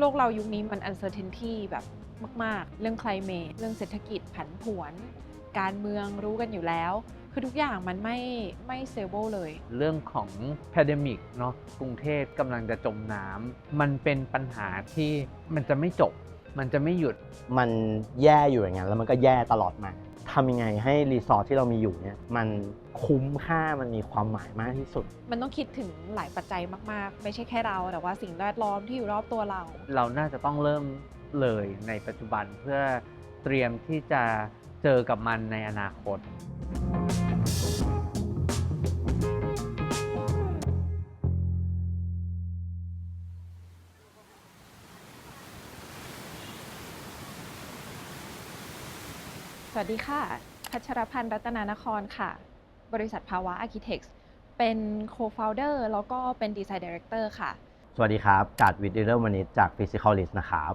โลกเรายุคนี้มัน uncertainty แบบมาก ๆ เรื่อง climate เรื่องเศรษฐกิจผันผวน การเมืองรู้กันอยู่แล้ว คือทุกอย่างมันไม่ไม่ stable เลย เรื่องของ p a n d e m i c เนาะกรุงเทพกำลังจะจมน้ำมันเป็นปัญหาที่มันจะไม่จบ มันจะไม่หยุด มันแย่อยู่อย่างนั้นแล้วมันก็แย่ตลอดมา ทำยังไงให้รีสอร์ทที่เรามีอยู่เนี่ยมันคุ้มค่ามันมีความหมายมากที่สุด มันต้องคิดถึงหลายปัจจัยมาก ๆ ไม่ใช่แค่เรา แต่ว่าสิ่งแวดล้อมที่อยู่รอบตัวเรา เราน่าจะต้องเริ่มเลยในปัจจุบันเพื่อเตรียมที่จะเจอกับมันในอนาคต วัสดีค่ะ พัชรพันธ์รัตนานครค่ะ บริษัทภาวะ Architects เป็น co-founder แล้วก็เป็น design director ค่ะ สวัสดีครับกาดวิดเดอร์มานิจาก Physicalist นะครับ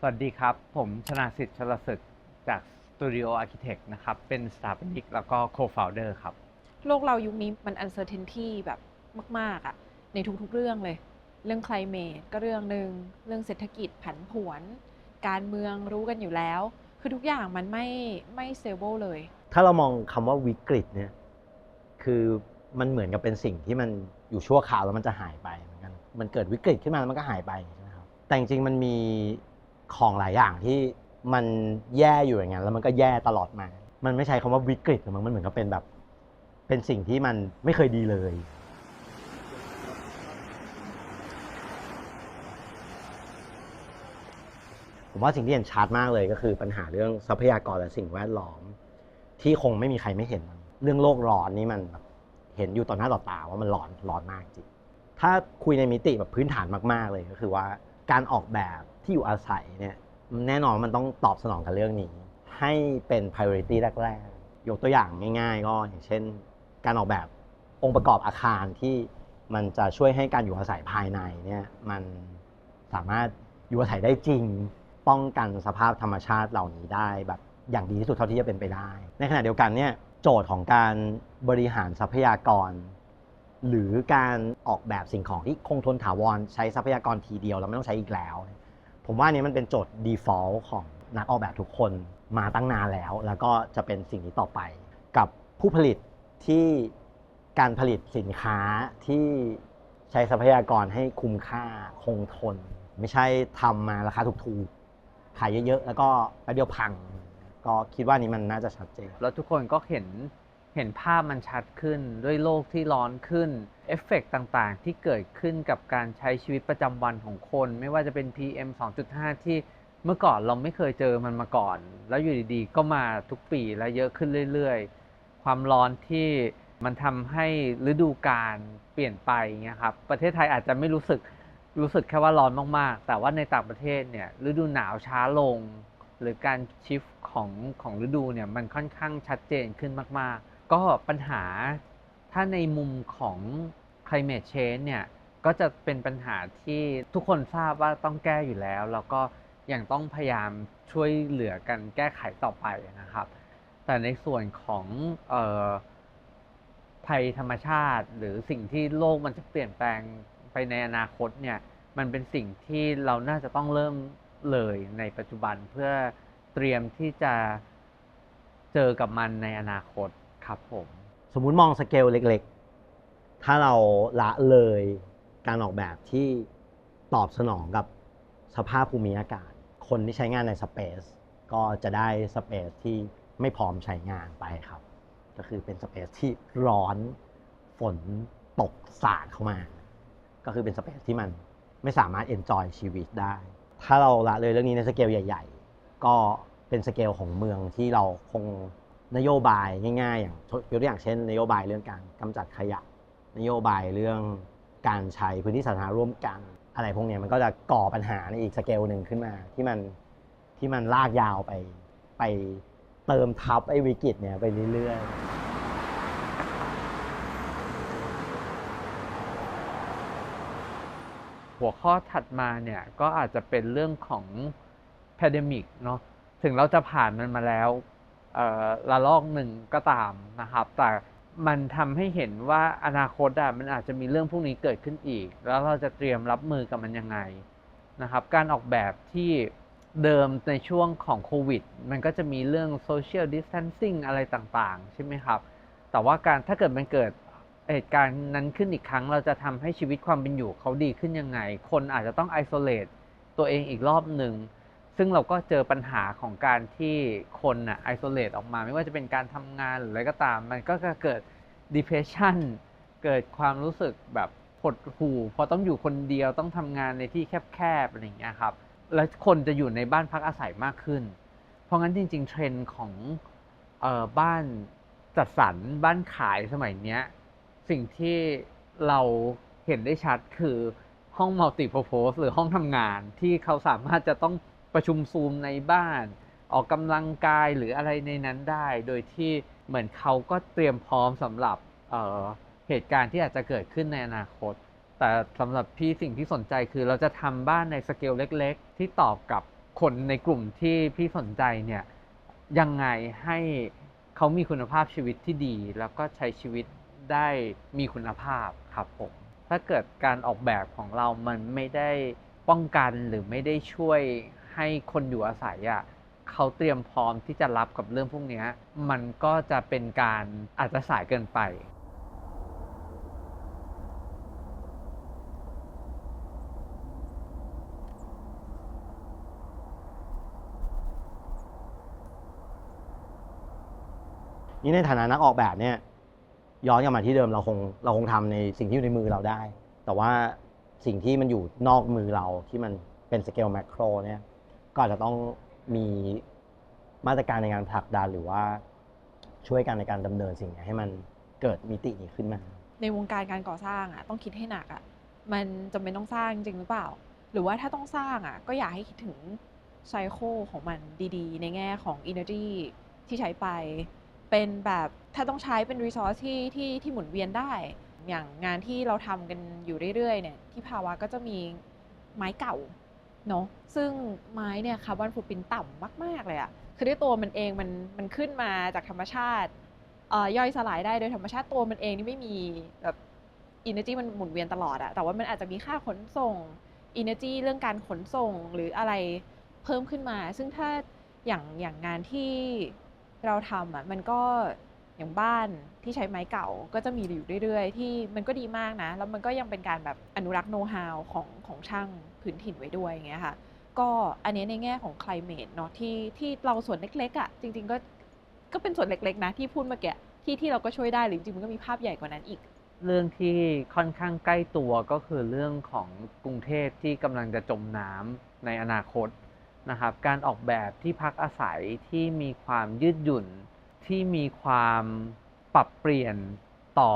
สวัสดีครับ ผมชนาสิทธิ์ชลศึกจาก Studio Architect นะครับ เป็นสถาปนิกแล้วก็ co-founder ครับ โลกเรายุคนี้มัน uncertainty แบบมาก ๆอะในทุกๆเรื่องเลย เรื่อง climate ก็เรื่องหนึ่งเรื่องเศรษฐกิจผันผวน การเมืองรู้กันอยู่แล้ว คือทุกอย่างมันไม่ไม่ stable เลย ถ้าเรามองคำว่าวิกฤตเนี่ยคือมันเหมือนกับเป็นสิ่งที่มันอยู่ชั่วคราวแล้วมันจะหายไปเหมือนกันมันเกิดวิกฤตขึ้นมาแล้วมันก็หายไปใช่ไหมครับแต่จริงๆมันมีของหลายอย่างที่มันแย่อยู่อย่างนั้นแล้วมันก็แย่ตลอดมา มันไม่ใช่คำว่าวิกฤตหรอกมันเหมือนกับเป็นแบบ เป็นสิ่งที่มันไม่เคยดีเลย ผมว่าสิ่งที่เห็นชัดมากเลยก็คือปัญหาเรื่องทรัพยากรและสิ่งแวดล้อม ที่คงไม่มีใครไม่เห็นมันเรื่องโลกร้อนนี่มันแบบเห็นอยู่ต่อหน้าต่อตาว่ามันร้อนร้อนมากจริงถ้าคุยในมิติแบบพื้นฐานมาก ๆ เลยก็คือว่าการออกแบบที่อยู่อาศัยเนี่ยแน่นอนมันต้องตอบสนองกับเรื่องนี้ ให้เป็น priority แรก ๆ ยกตัวอย่างง่าย ๆ ก็อย่างเช่น การออกแบบองค์ประกอบอาคารที่มันจะช่วยให้การอยู่อาศัยภายในเนี่ยมันสามารถอยู่อาศัยได้จริง ป้องกันสภาพธรรมชาติเหล่านี้ได้แบบอย่างดีที่สุดเท่าที่จะเป็นไปได้ ในขณะเดียวกันเนี่ยโจทย์ของการบริหารทรัพยากร หรือการออกแบบสิ่งของที่คงทนถาวรใช้ทรัพยากรทีเดียวแล้วไม่ต้องใช้อีกแล้ว ผมว่านนี้มันเป็นโจทย์ default ของนักออกแบบทุกคนมาตั้งนานแล้ว แล้วก็จะเป็นสิ่งนี้ต่อไป กับผู้ผลิตที่การผลิตสินค้าที่ใช้ทรัพยากรให้คุ้มค่าคงทน ไม่ใช่ทำมาราคาถูกๆ ขายเยอะๆ แล้วก็แป๊บเดียวพัง ก็คิดว่านี้มันน่าจะชัดเจน แล้วทุกคนก็เห็นเห็นภาพมันชัดขึ้นด้วยโลกที่ร้อนขึ้น เอฟเฟกต์ต่างๆ ที่เกิดขึ้นกับการใช้ชีวิตประจำวันของคน ไม่ว่าจะเป็น PM 2.5 ที่เมื่อก่อนเราไม่เคยเจอมันมาก่อน แล้วอยู่ดีๆ ก็มาทุกปีและเยอะขึ้นเรื่อยๆ ความร้อนที่มันทำให้ฤดูกาลเปลี่ยนไปเงี้ยครับ ประเทศไทยอาจจะไม่รู้สึก รู้สึกแค่ว่าร้อนมากๆ แต่ว่าในต่างประเทศเนี่ยฤดูหนาวช้าลง หรือการชิฟของของฤดูเนี่ยมันค่อนข้างชัดเจนขึ้นมาก ๆ ก็ปัญหาถ้าในมุมของ climate change เนี่ยก็จะเป็นปัญหาที่ทุกคนทราบว่าต้องแก้อยู่แล้ว แล้วก็ยังต้องพยายามช่วยเหลือกันแก้ไขต่อไปนะครับ แต่ในส่วนของออภัยธรรมชาติ หรือสิ่งที่โลกมันจะเปลี่ยนแปลง ไปในอนาคตเนี่ยมันเป็นสิ่งที่เราน่าจะต้องเริ่มเลยในปัจจุบันเพื่อเตรียมที่จะเจอกับมันในอนาคตครับผม สมมุติมองสเกลเล็กๆ ถ้าเราละเลยการออกแบบที่ตอบสนองกับสภาพภูมิอากาศ คนที่ใช้งานในสเปซก็จะได้สเปซที่ไม่พร้อมใช้งานไปครับ ก็คือเป็นสเปซที่ร้อนฝนตกสาดเข้ามา ก็คือเป็นสเปซที่มันไม่สามารถเอนจอยชีวิตได้ ถ้าเราละเลยเรื่องนี้ในสเกลใหญ่ ๆ ก็เป็นสเกลของเมืองที่เราคงนโยบายง่ายๆ อย่างยกตัวอย่างเช่น นโยบายเรื่องการกำจัดขยะ นโยบายเรื่องการใช้พื้นที่สาธารณะร่วมกัน อะไรพวกนี้มันก็จะก่อปัญหาในอีกสเกลหนึ่งขึ้นมาที่มันที่มันลากยาวไปไปเติมทับไอ้วิกฤตเนี่ยไปเรื่อยๆ หัวข้อถัดมาเนี่ยก็อาจจะเป็นเรื่องของ p a n d e m i c เนาะถึงเราจะผ่านมันมาแล้วระลอกหนึ่งก็ตามนะครับ แต่มันทำให้เห็นว่าอนาคตอะมันอาจจะมีเรื่องพวกนี้เกิดขึ้นอีก แล้วเราจะเตรียมรับมือกับมันยังไงนะครับ การออกแบบที่เดิมในช่วงของโควิด มันก็จะมีเรื่อง social distancing อะไรต่างๆ ใช่ไหมครับ แต่ว่าการถ้าเกิดมันเกิด เหตุการณ์นั้นขึ้นอีกครั้ง เราจะทำให้ชีวิตความเป็นอยู่เขาดีขึ้นยังไง คนอาจจะต้อง isolate ตัวเองอีกรอบหนึ่งซึ่งเราก็เจอปัญหาของการที่คนน่ะ isolate ออกมา ไม่ว่าจะเป็นการทำงานหรืออะไรก็ตาม มันก็จะเกิด depression เกิดความรู้สึกแบบหดหู่พอต้องอยู่คนเดียวต้องทำงานในที่แคบๆอะไรอย่างเงี้ยครับแล้วคนจะอยู่ในบ้านพักอาศัยมากขึ้น เพราะงั้นจริง ๆ เทรนด์ของออบ้านจัดสรรบ้านขายสมัยเนี้ย สิ่งที่เราเห็นได้ชัดคือห้องมัลติ p u r p o s e หรือห้องทำงานที่เขาสามารถจะต้องประชุมซูมในบ้าน ออกกำลังกายหรืออะไรในนั้นได้ โดยที่เหมือนเขาก็เตรียมพร้อมสำหรับเออเหตุการณ์ที่อาจจะเกิดขึ้นในอนาคต แต่สำหรับพี่สิ่งที่สนใจคือเราจะทำบ้านในสเกลเล็ก ๆ ที่ตอบกับคนในกลุ่มที่พี่สนใจเนี่ยยังไงให้เขามีคุณภาพชีวิตที่ดี แล้วก็ใช้ชีวิต ได้มีคุณภาพครับผมถ้าเกิดการออกแบบของเรามันไม่ได้ป้องกันหรือไม่ได้ช่วยให้คนอยู่อาศัยอะ่ะเขาเตรียมพร้อมที่จะรับกับเรื่องพวกนี้มันก็จะเป็นการอาจจะสายเกินไปนี่ในฐานะนักออกแบบเนี่ย ย้อนกลับมาที่เดิมเราคงเราคงทำในสิ่งที่อยู่ในมือเราได้ แต่ว่าสิ่งที่มันอยู่นอกมือเราที่มันเป็นสเกลแมกโรเนี่ยก็อาจจะต้องมีมาตรการในการผลักดันหรือว่าช่วยกันในการดำเนินสิ่งนี้ให้มันเกิดมิตินี้ขึ้นมา ในวงการการก่อสร้างอะต้องคิดให้หนักอะมันจำเป็นต้องสร้างจริงหรือเปล่า หรือว่าถ้าต้องสร้างอะก็อยากให้คิดถึงไซโคของมันดีๆ ในแง่ของ energy ที่ใช้ไป เป็นแบบถ้าต้องใช้เป็น resource ที่ที่ที่หมุนเวียนได้ อย่างงานที่เราทำกันอยู่เรื่อยๆเนี่ยที่ภาวะก็จะมีไม้เก่าเนาะซึ่งไม้เนี่ยคาร์บอนฟุตปรินต่ำมาก ๆ เลยอะคือด้วยตัวมันเองมันมันขึ้นมาจากธรรมชาติเอ่อย่อยสลายได้โดยธรรมชาติตัวมันเองนี่ไม่มีแบบ energy มันหมุนเวียนตลอดอะแต่ว่ามันอาจจะมีค่าขนส่ง energy เรื่องการขนส่งหรืออะไรเพิ่มขึ้นมา ซึ่งถ้าอย่างอย่างงานที่ เราทำอะมันก็อย่างบ้านที่ใช้ไม้เก่าก็จะมีอยู่เรื่อยๆ ที่มันก็ดีมากนะ แล้วมันก็ยังเป็นการแบบอนุรักษ์โน้ตฮาวของของช่างพื้นถิ่นไว้ด้วยอย่างเงี้ยค่ะ ก็อันนี้ในแง่ของ climate เนาะที่ที่เราส่วนเล็กๆอะ่ะจริง ๆ ก็ก็เป็นส่วนเล็กๆ นะที่พูดเมื่อกี้ที่ที่เราก็ช่วยได้หรือจริงๆมันก็มีภาพใหญ่กว่านั้นอีก เรื่องที่ค่อนข้างใกล้ตัวก็คือเรื่องของกรุงเทพที่กำลังจะจมน้ำในอนาคต นะครับ การออกแบบที่พักอาศัยที่มีความยืดหยุ่น ที่มีความปรับเปลี่ยนต่อ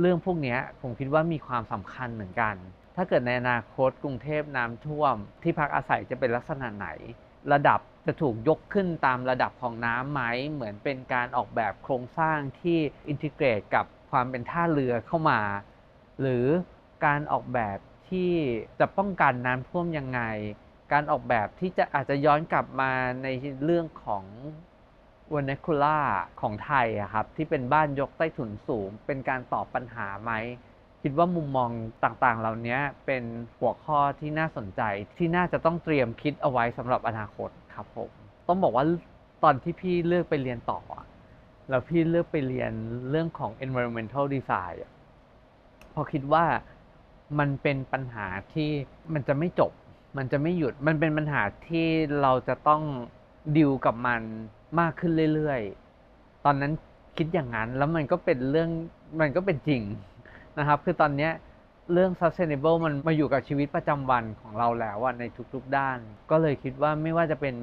เรื่องพวกนี้ผมคิดว่ามีความสำคัญเหมือนกัน ถ้าเกิดในอนาคตกรุงเทพน้ำท่วม ที่พักอาศัยจะเป็นลักษณะไหน ระดับจะถูกยกขึ้นตามระดับของน้ำไหม เหมือนเป็นการออกแบบโครงสร้างที่อินทิเกรตกับความเป็นท่าเรือเข้ามา หรือการออกแบบที่จะป้องกันน้ำท่วมยังไง การออกแบบที่จะอาจจะย้อนกลับมาในเรื่องของว e น e คูล่าของไทยอะครับที่เป็นบ้านยกใต้ถุนสูง เป็นการตอบปัญหาไหม คิดว่ามุมมองต่างๆ เหล่านี้เป็นหัวข้อที่น่าสนใจที่น่าจะต้องเตรียมคิดเอาไว้สำหรับอนาคตครับผมต้องบอกว่าตอนที่พี่เลือกไปเรียนต่อ แล้วพี่เลือกไปเรียนเรื่องของ environmental design พอคิดว่ามันเป็นปัญหาที่มันจะไม่จบ มันจะไม่หยุดมันเป็นปัญหาที่เราจะต้องดิวกับมันมากขึ้นเรื่อยๆ ตอนนั้นคิดอย่างนั้นแล้วมันก็เป็นเรื่องมันก็เป็นจริงนะครับ คือตอนนี้เรื่อง sustainable มันมาอยู่กับชีวิตประจำวันของเราแล้วอะในทุกๆด้าน ก็เลยคิดว่าไม่ว่าจะเป็น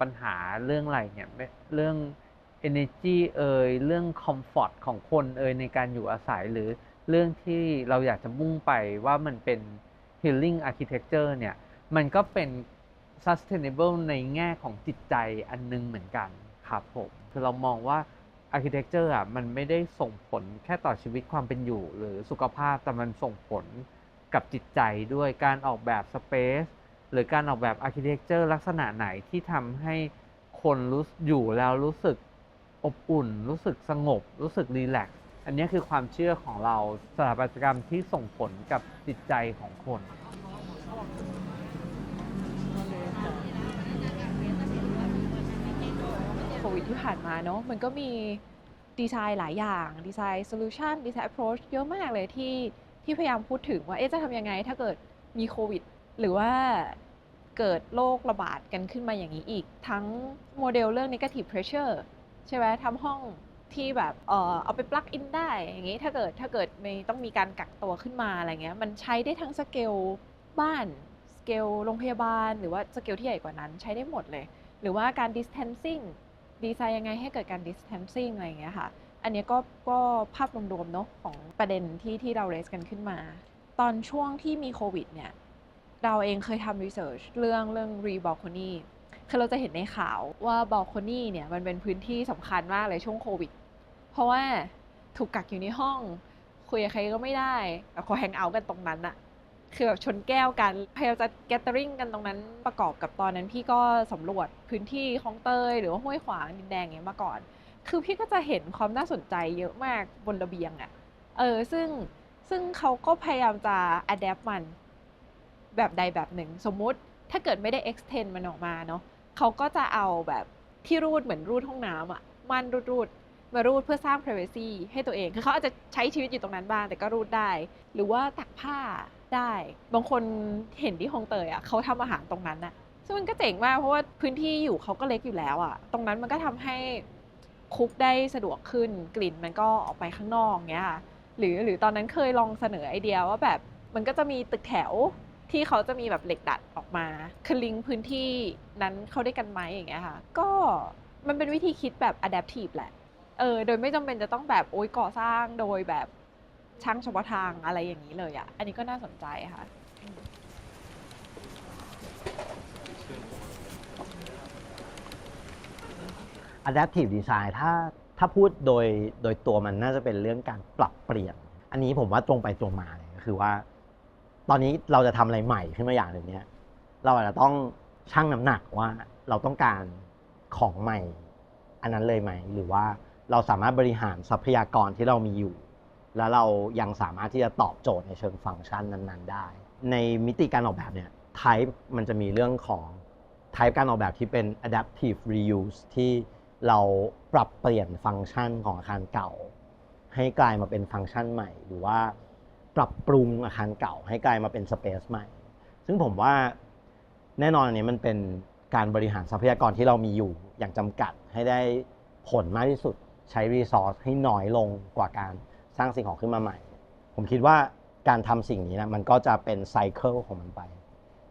ปัญหาเรื่องอะไรเนี่ยเรื่อง energy เอ่ยเรื่อง comfort ของคนเอ่ยในการอยู่อาศัยหรือเรื่องที่เราอยากจะมุ่งไปว่ามันเป็น healing architecture เนี่ย มันก็เป็น sustainable ในแง่ของจิตใจอันนึงเหมือนกันครับผมคือเรามองว่า architecture อะมันไม่ได้ส่งผลแค่ต่อชีวิตความเป็นอยู่ หรือสุขภาพแต่มันส่งผลกับจิตใจด้วยการออกแบบ space หรือการออกแบบ architecture ลักษณะไหนที่ทำให้คนรู้อยู่แล้วรู้สึกอบอุ่น รู้สึกสงบ รู้สึกรีแลกซ์อันนี้คือความเชื่อของเราสถาปัตยกรรมที่ส่งผลกับจิตใจของคน วิดที่ผ่านมาเนาะมันก็มีดีไซน์หลายอย่างดีไซน์โซลูชันดีไซน์ approach เยอะมากเลยที่ที่พยายามพูดถึงว่าเอ๊ะจะทำยังไงถ้าเกิดมีโควิด หรือว่าเกิดโรคระบาดกันขึ้นมาอย่างนี้อีก ทั้งโมเดลเรื่อง negative pressure ใช่ไหมทำห้องที่แบบเออเอาไปปลักอินได้อย่างนี้ถ้าเกิดถ้าเกิดไม่ต้องมีการกักตัวขึ้นมาอะไรเงี้ยมันใช้ได้ทั้งสเกลบ้านสเกลโรงพยาบาล หรือว่าสเกลที่ใหญ่กว่านั้นใช้ได้หมดเลย หรือว่าการ distancing ดีไซน์ยังไงให้เกิดการ distancing อะไรอย่างเงี้ยค่ะ อันเนี้ยก็ก็ภาพรวมๆเนาะของประเด็นที่ที่เรา raise กันขึ้นมา ตอนช่วงที่มีโควิดเนี่ย เราเองเคยทำ research เรื่องเรื่อง re balcony คือเราจะเห็นในข่าวว่า balcony เนี่ยมันเป็นพื้นที่สำคัญมากเลยช่วงโควิด เพราะว่าถูกกักอยู่ในห้อง คุยกับใครก็ไม่ได้แต่ขอแฮงเอาท์กันตรงนั้นอะ คือแบบชนแก้วกันพยายามจะ gathering กันตรงนั้นประกอบกับตอนนั้นพี่ก็สำรวจพื้นที่คลองเตยหรือว่าห้วยขวางดินแดงอย่างเงี้ยมาก่อน คือพี่ก็จะเห็นความน่าสนใจเยอะมากบนระเบียงอะเออซึ่งซึ่งเขาก็พยายามจะ adapt มันแบบใดแบบหนึ่ง สมมุติถ้าเกิดไม่ได้ extend มันออกมาเนาะเขาก็จะเอาแบบที่รูดเหมือนรูดห้องน้ำอะมันรูดรูดมารูดเพื่อสร้าง privacy ให้ตัวเอง คือเขาอาจจะใช้ชีวิตอยู่ตรงนั้นบ้างแต่ก็รูดได้ หรือว่าตักผ้า ได้ บางคนเห็นที่ฮองเตยอะเขาทำอาหารตรงนั้นอะซึ่งมันก็เจ๋งมากเพราะว่าพื้นที่อยู่เขาก็เล็กอยู่แล้วอะตรงนั้นมันก็ทำให้คุกได้สะดวกขึ้นกลิ่นมันก็ออกไปข้างนอกเงี้ยหรือหรือตอนนั้นเคยลองเสนอไอเดียว่าแบบมันก็จะมีตึกแถวที่เขาจะมีแบบเหล็กดัดออกมาคือลิงพื้นที่นั้นเข้าได้กันไหมอย่างเงี้ยค่ะ ก็มันเป็นวิธีคิดแบบ adaptive แหละ เออ โดยไม่จำเป็นจะต้องแบบโอ้ยก่อสร้างโดยแบบ ช่างเฉพาะทางอะไรอย่างนี้เลยอะ่ะ อันนี้ก็น่าสนใจค่ะ adaptive design ถ้าถ้าพูดโดยโดยตัวมันน่าจะเป็นเรื่องการปรับเปลี่ยน อันนี้ผมว่าตรงไปตรงมาเลยก็คือว่า ตอนนี้เราจะทำอะไรใหม่ขึ้นมาอย่างหนึ่งเนี่ยเราอาจจะต้องชั่งน้ำหนักว่าเราต้องการของใหม่ อันนั้นเลยไหม หรือว่าเราสามารถบริหารทรัพยากรที่เรามีอยู่ แล้วเรายังสามารถที่จะตอบโจทย์ในเชิงฟังก์ชันนั้นๆ ได้ ในมิติการออกแบบเนี่ย type มันจะมีเรื่องของ type การออกแบบที่เป็น adaptive reuse ที่เราปรับเปลี่ยนฟังก์ชันของอาคารเก่า ให้กลายมาเป็นฟังก์ชันใหม่ หรือว่าปรับปรุงอาคารเก่า ให้กลายมาเป็นสเปซใหม่ ซึ่งผมว่าแน่นอนอันนี้มันเป็นการบริหารทรัพยากรที่เรามีอยู่อย่างจำกัดให้ได้ผลมากที่สุดใช้รีซอสให้น้อยลงกว่าการ สร้างสิ่งของขึ้นมาใหม่ ผมคิดว่าการทำสิ่งนี้นะมันก็จะเป็นไซเคิลของมันไป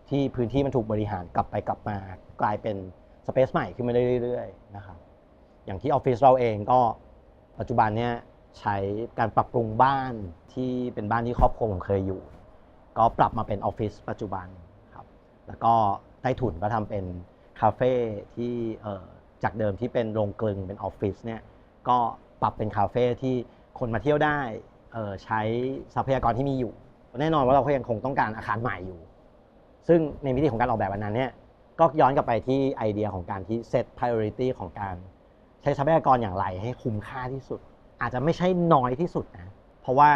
ที่พื้นที่มันถูกบริหารกลับไปกลับมากลายเป็นสเปซใหม่ขึ้นมาได้เรื่อยๆนะครับอย่างที่ออฟฟิศเราเองก็ปัจจุบันเนี่ยใช้การปรับปรุงบ้านที่เป็นบ้านที่ครอบครัวผมเคยอยู่ ก็ปรับมาเป็นออฟฟิศปัจจุบันครับแล้วก็ใต้ถุนก็ทำเป็นคาเฟ่ที่เอ่อจากเดิมที่เป็นโรงกลึงเป็นออฟฟิศเนี่ยก็ปรับเป็นคาเฟ่ที่ คนมาเที่ยวได้เใช้ทรัพยากรที่มีอยู่ แน่นอนว่าเราก็ยังคงต้องการอาคารใหม่อยู่ ซึ่งในมิติของการออกแบบวันนั้นเนี่ยก็ย้อนกลับไปที่ไอเดียของการที่ set priority ของการใช้ทรัพยากรอย่างไรให้คุ้มค่าที่สุด อาจจะไม่ใช่น้อยที่สุดนะเพราะว่า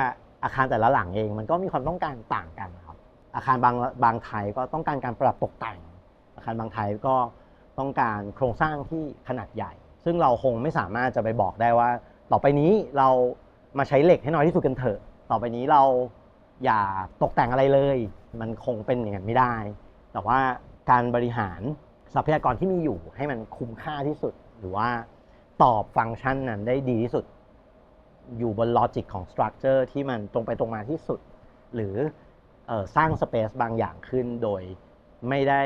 อาคารแต่ละหลังเองมันก็มีความต้องการต่างกันนะครับอาคารบางบางไทยก็ต้องการการปรับตกแต่ง อาคารบางไทยก็ต้องการโครงสร้างที่ขนาดใหญ่ ซึ่งเราคงไม่สามารถจะไปบอกได้ว่า ต่อไปนี้เรา มาใช้เหล็กให้น้อยที่สุดกันเถอะ ต่อไปนี้เราอย่าตกแต่งอะไรเลย มันคงเป็นอย่างนั้นไม่ได้ แต่ว่าการบริหารทรัพยากรที่มีอยู่ ให้มันคุ้มค่าที่สุด หรือว่าตอบฟังก์ชันนั้นได้ดีที่สุด อยู่บนลอจิกของสตรัคเจอร์ที่มันตรงไปตรงมาที่สุด หรือออสร้างสเปซบางอย่างขึ้นโดยไม่ได้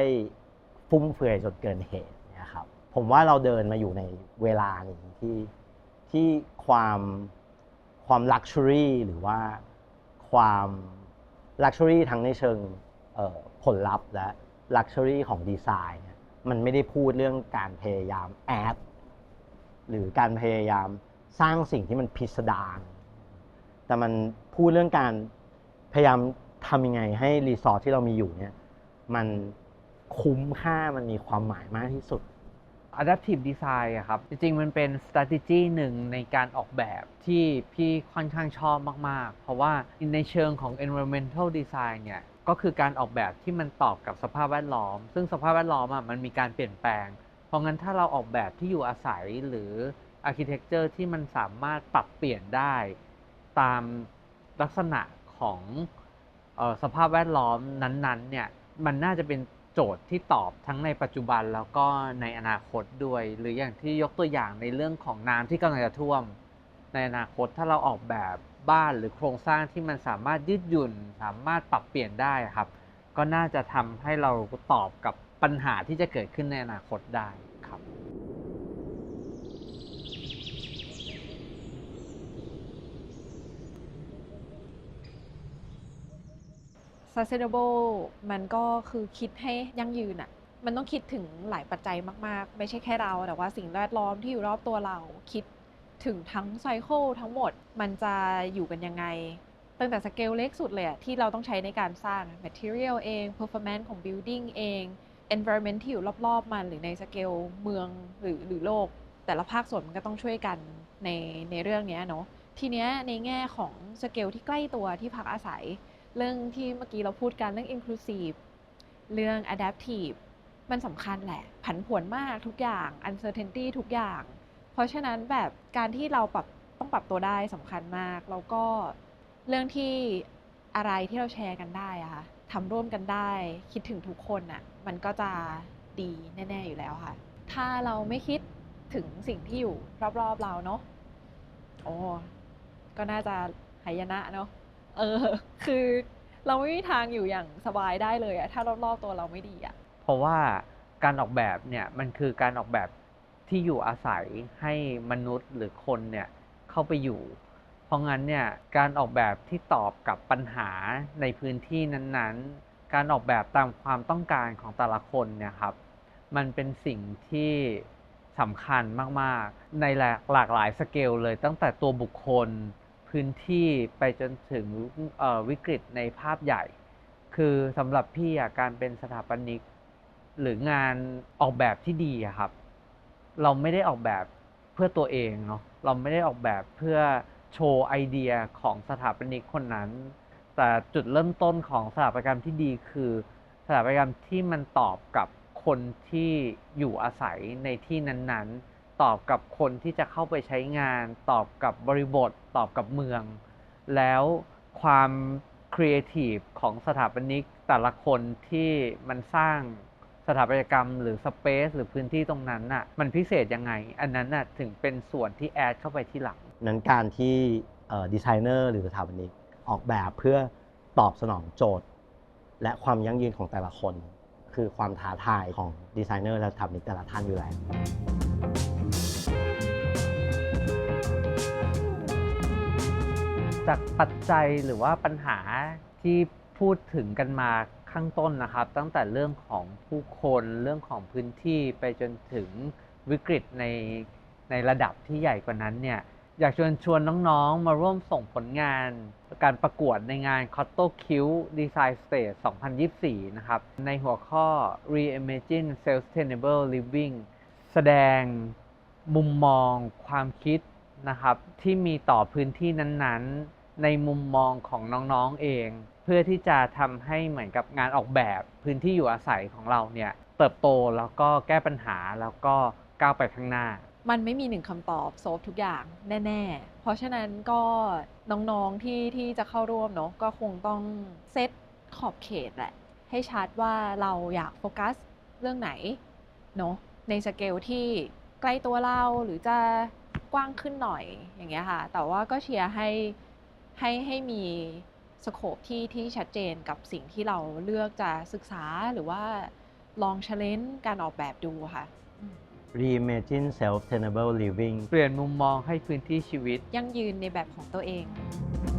ฟุ่มเฟือยจนเกินเหตุนะครับผมว่าเราเดินมาอยู่ในเวลานี้ที่ที่ความ ความลักชัวรี่หรือว่าความลักชัวรี่ทั้งในเชิงผลลัพธ์และลักชัวรี่ของดีไซน์มันไม่ได้พูดเรื่องการพยายามแอดหรือการพยายามสร้างสิ่งที่มันพิสดารแต่มันพูดเรื่องการพยายามทำยังไงให้รีสอร์ทที่เรามีอยู่เนี่ยมันคุ้มค่ามันมีความหมายมากที่สุด adaptive design อะครับ จริงๆ มันเป็น strategy หนึ่งในการออกแบบที่พี่ค่อนข้างชอบมาก ๆ เพราะว่าในเชิงของ environmental design เนี่ยก็คือการออกแบบที่มันตอบกับสภาพแวดล้อม ซึ่งสภาพแวดล้อมอะมันมีการเปลี่ยนแปลง เพราะงั้นถ้าเราออกแบบที่อยู่อาศัยหรืออาร์เคเต็กเจอร์ที่มันสามารถปรับเปลี่ยนได้ตามลักษณะของออสภาพแวดล้อมนั้นๆเนี่ยมันน่าจะเป็น โจทย์ที่ตอบทั้งในปัจจุบันแล้วก็ในอนาคตด้วย หรืออย่างที่ยกตัวอย่างในเรื่องของน้ำที่กำลังจะท่วม ในอนาคตถ้าเราออกแบบบ้านหรือโครงสร้างที่มันสามารถยืดหยุ่น สามารถปรับเปลี่ยนได้ครับ ก็น่าจะทำให้เราตอบกับปัญหาที่จะเกิดขึ้นในอนาคตได้ครับ sustainable มันก็คือคิดให้ยั่งยืนอะมันต้องคิดถึงหลายปัจจัยมาก ๆ ไม่ใช่แค่เราแต่ว่าสิ่งแวดล้อมที่อยู่รอบตัวเราคิดถึงทั้งไซเคิลทั้งหมดมันจะอยู่กันยังไง ตั้งแต่สเกลเล็กสุดเลยอะที่เราต้องใช้ในการสร้าง material เอง performance ของ building เอง environment ที่อยู่รอบ ๆ มันหรือในสเกลเมืองหรือหรือโลก แต่ละภาคส่วนมันก็ต้องช่วยกันในในเรื่องนี้เนาะทีเนี้ยในแง่ของสเกลที่ใกล้ตัวที่พักอาศัย เรื่องที่เมื่อกี้เราพูดกันเรื่อง inclusive เรื่อง adaptive มันสำคัญแหละ ผันผวนมากทุกอย่าง uncertainty ทุกอย่าง เพราะฉะนั้นแบบการที่เราปรับต้องปรับตัวได้สำคัญมาก แล้วก็เรื่องที่อะไรที่เราแชร์กันได้อะค่ะทำร่วมกันได้ คิดถึงทุกคนอะมันก็จะดีแน่ ๆ อยู่แล้วค่ะ ถ้าเราไม่คิดถึงสิ่งที่อยู่รอบ ๆ เราเนาะโอ้ก็น่าจะหายนะเนาะ เออ คือเราไม่มีทางอยู่อย่างสบายได้เลยอะถ้ารอบๆตัวเราไม่ดีอะเพราะว่าการออกแบบเนี่ยมันคือการออกแบบที่อยู่อาศัยให้มนุษย์หรือคนเนี่ยเข้าไปอยู่ เพราะงั้นเนี่ยการออกแบบที่ตอบกับปัญหาในพื้นที่นั้นๆ การออกแบบตามความต้องการของแต่ละคนเนี่ยครับ มันเป็นสิ่งที่สำคัญมากๆ ในหลากหลากหลายสเกลเลยตั้งแต่ตัวบุคคล พื้นที่ไปจนถึงวิกฤตในภาพใหญ่ คือสำหรับพี่การเป็นสถาปนิก หรืองานออกแบบที่ดีครับ เราไม่ได้ออกแบบเพื่อตัวเองเนาะเราไม่ได้ออกแบบเพื่อโชว์ไอเดียของสถาปนิกคนนั้น แต่จุดเริ่มต้นของสถาปัตยกรรมที่ดีคือ สถาปัตยกรรมที่มันตอบกับคนที่อยู่อาศัยในที่นั้นๆ ตอบกับคนที่จะเข้าไปใช้งาน ตอบกับบริบท ตอบกับเมือง แล้วความครีเอทีฟของสถาปนิกแต่ละคนที่มันสร้างสถาปัตยกรรมหรือสเปซหรือพื้นที่ตรงนั้นน่ะมันพิเศษยังไง อันนั้นน่ะถึงเป็นส่วนที่แอดเข้าไปที่หลัง นั้นการที่ดีไซเนอร์หรือสถาปนิกออกแบบเพื่อตอบสนองโจทย์ และความยั่งยืนของแต่ละคน คือความท้าทายของดีไซเนอร์และสถาปนิกแต่ละท่านอยู่แล้ว จากปัจจัยหรือว่าปัญหาที่พูดถึงกันมาข้างต้นนะครับ ตั้งแต่เรื่องของผู้คนเรื่องของพื้นที่ไปจนถึงวิกฤตในในระดับที่ใหญ่กว่านั้นเนี่ยอยากชวนชวนน้องๆ มาร่วมส่งผลงานการประกวดในงาน c o t t o Q Design Stage 2024 นะครับ ในหัวข้อ Reimagine Sustainable Living แสดงมุมมองความคิด นะครับที่มีต่อพื้นที่นั้นๆ ในมุมมองของน้องๆเอง เพื่อที่จะทำให้เหมือนกับงานออกแบบพื้นที่อยู่อาศัยของเราเนี่ยเติบโตแล้วก็แก้ปัญหาแล้วก็ก้าวไปข้างหน้า มันไม่มีหนึ่งคำตอบโซฟทุกอย่างแน่ ๆ เพราะฉะนั้นก็น้องๆที่ที่จะเข้าร่วมเนาะก็คงต้องเซตขอบเขตแหละให้ชัดว่าเราอยากโฟกัสเรื่องไหนเนาะในสเกลที่ใกล้ตัวเราหรือจะ กว้างขึ้นหน่อยอย่างเงี้ยค่ะ แต่ว่าก็เชียร์ให้ให้ให้มีสโคปที่ที่ชัดเจนกับสิ่งที่เราเลือกจะศึกษาหรือว่าลองเชลเลนการออกแบบดูค่ะอืม Reimagine Self-Sustainable Living เปลี่ยนมุมมองให้พื้นที่ชีวิต ยั่งยืนในแบบของตัวเอง「